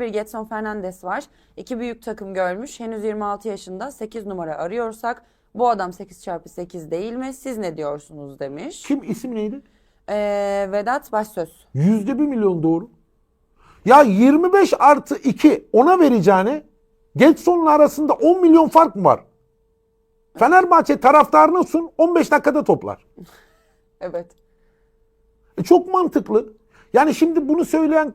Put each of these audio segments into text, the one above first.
Bir Getson Fernandes var. İki büyük takım görmüş. Henüz 26 yaşında 8 numara arıyorsak bu adam 8 çarpı 8 değil mi? Siz ne diyorsunuz demiş. Kim isim neydi? Ee, Vedat Başsöz. Yüzde bir milyon doğru. Ya 25 artı 2 ona vereceğine Getson'la arasında 10 milyon fark mı var? Fenerbahçe taraftarına sun 15 dakikada toplar. Evet. E çok mantıklı. Yani şimdi bunu söyleyen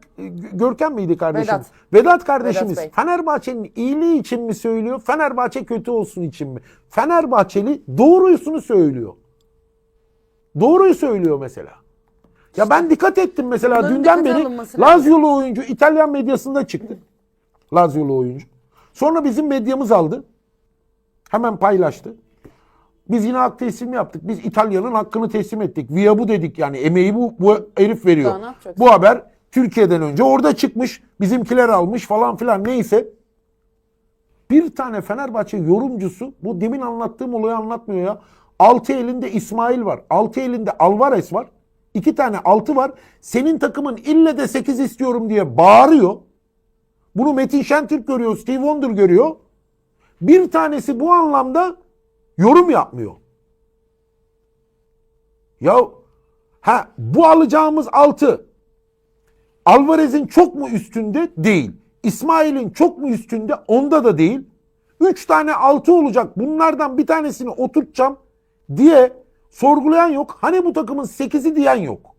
Görkem miydi kardeşim? Vedat. Vedat kardeşimiz Vedat Bey. Fenerbahçe'nin iyiliği için mi söylüyor? Fenerbahçe kötü olsun için mi? Fenerbahçeli doğrusunu söylüyor. Doğruyu söylüyor mesela. Ya ben dikkat ettim mesela Bunların dünden beri. Lazio'lu oyuncu İtalyan medyasında çıktı. Lazio'lu oyuncu. Sonra bizim medyamız aldı. Hemen paylaştı. Biz yine hak teslim yaptık. Biz İtalya'nın hakkını teslim ettik. Via bu dedik yani. Emeği bu, bu herif veriyor. Bu haber Türkiye'den önce orada çıkmış. Bizimkiler almış falan filan neyse. Bir tane Fenerbahçe yorumcusu bu demin anlattığım olayı anlatmıyor ya. Altı elinde İsmail var. Altı elinde Alvarez var. İki tane altı var. Senin takımın ille de 8 istiyorum diye bağırıyor. Bunu Metin Şentürk görüyor, Steve Wonder görüyor. Bir tanesi bu anlamda yorum yapmıyor. Ya ha bu alacağımız altı Alvarez'in çok mu üstünde? Değil. İsmail'in çok mu üstünde? Onda da değil. Üç tane altı olacak. Bunlardan bir tanesini oturtacağım diye sorgulayan yok. Hani bu takımın sekizi diyen yok.